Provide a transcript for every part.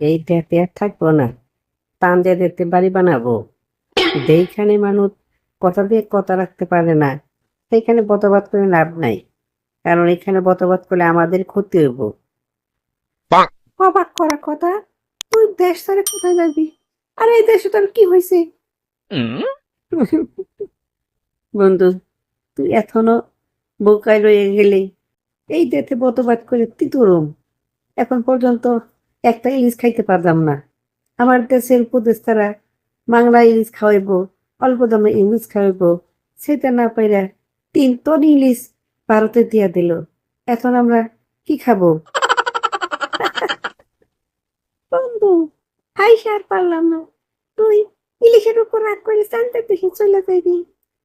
এই দেশে আর থাকব না। তানজা দেখতে বাড়ি বানাবো। যেইখানে মানুষ কথা দিয়ে কথা রাখতে পারে না সেইখানে বতবাদ করে লাভ নাই। কারণ এখানে বতবাদ করলে আমাদের ক্ষতি হইব। অবাক করা কথা তুই দেশ ছেড়ে কোথায় যাবি? আর এই দেশে তোর কি হয়েছে বন্ধু তুই এখনও বোকায় রয়ে গেলে। এই দেশে বতবাদ করে তিতুরম এখন পর্যন্ত একটা ইলিশ খাইতে পারলাম না। আমার দেশের উপদেষ্টারা বাংলা ইলিশ খাওয়াইব, অল্প দামে ইলিশ খাওয়াইব, সেটা না পাইরা তিন টন ইলিশ ভারতে দিয়া দিল। এখন আমরা কি খাব? বন্ধু হাই সার পারলাম না। তুই ইলিশের উপর রাগ করে জানতে দেখে চলে যাবি।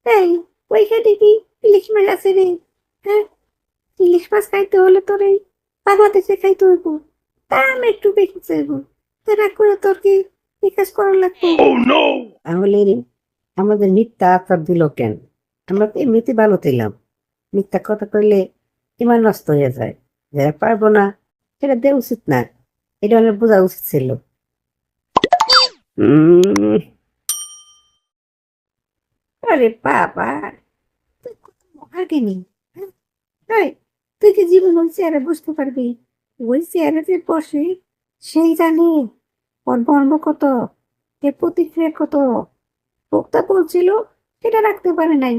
এই ওইখানে কি ইলিশ মাছ আছে রে। হ্যাঁ ইলিশ মাছ খাইতে হলে তোর এই বাংলাদেশে খাইতে হইব। দাম একটু বেশি চাইব করে তোর কি বিকাশ করা লাগবে। তাহলে আমাদের মিথ্যা আচার দিল কেন? আমরা তো এমনিতে ভালো ছিলাম। মিথ্যা কথা কইলে ইমান নষ্ট হয়ে যায়। যারা পারব না সেটা দেওয়া উচিত না। এটা অনেক বোঝা উচিত ছিল। উম, আরে বাবা তুই কত মহাজ্ঞানী হ্যাঁ? তুই কি জীবন ওই চেয়ারে বসতে পারবি? ওই চেয়ারে যে বসে, সেই জানে ওর মর্ম কত, এর প্রতিক্রিয়া কত। বক্তা বলছিল, সেটা রাখতে পারে নাই।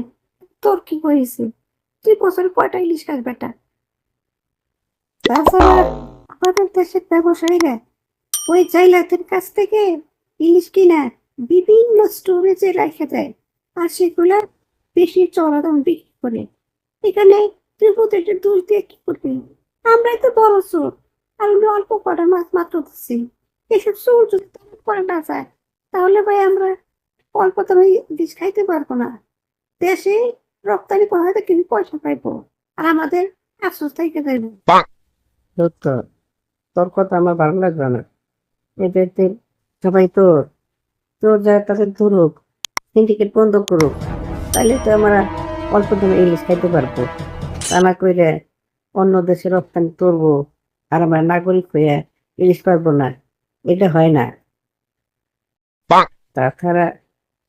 তোর কি হয়েছে? তুই বছরে কয়টা ইলিশ খাস বেটা? তাছাড়া আমাদের দেশের ব্যবসায়ীরা ওই জাইলাদের কাছ থেকে ইলিশ কিনা বিভিন্ন স্টোরেজে রেখে দেয়, আর সেগুলা বেশি চড়া দাম বিক্রি করে। এখানে তুই প্রত্যেকটা দূর দিয়ে কি করবি? আমরাই তো বড় চোর। আর আমরা অল্প কটা মাছ মাত্র দিচ্ছি। এসব চোর যদি করে না যায় তাহলে ভাই আমরা অল্প দামে ইলিশ খাইতে পারব না। দেশে রপ্তানি করা হয়তো কিন্তু পয়সা পাইবো। আর আমাদের আফসোস থেকে সত্য। তোর কথা আমার ভালো লাগবে না। এদেরতে সবাই তোর তোর যা তাদের ধরুক সিন্ডিকেট বন্ধ করুক তাহলে তো আমরা অল্প দামে ইলিশ খাইতে পারব। তা না কইলে অন্য দেশে রপ্তানি করব আর আমরা নাগরিক হয়ে ইলিশ পারব না। এটা হয় না। তাছাড়া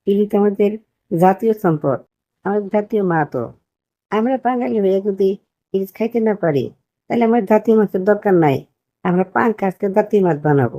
ইলিশ আমাদের জাতীয় সম্পদ আমাদের জাতীয় মা তো আমরা বাঙালি হয়ে যদি ইলিশ খাইতে না পারি তাহলে আমার জাতীয় মাছের দরকার নাই। আমরা পাঙ্ক আজকে জাতীয় মাছ বানাবো।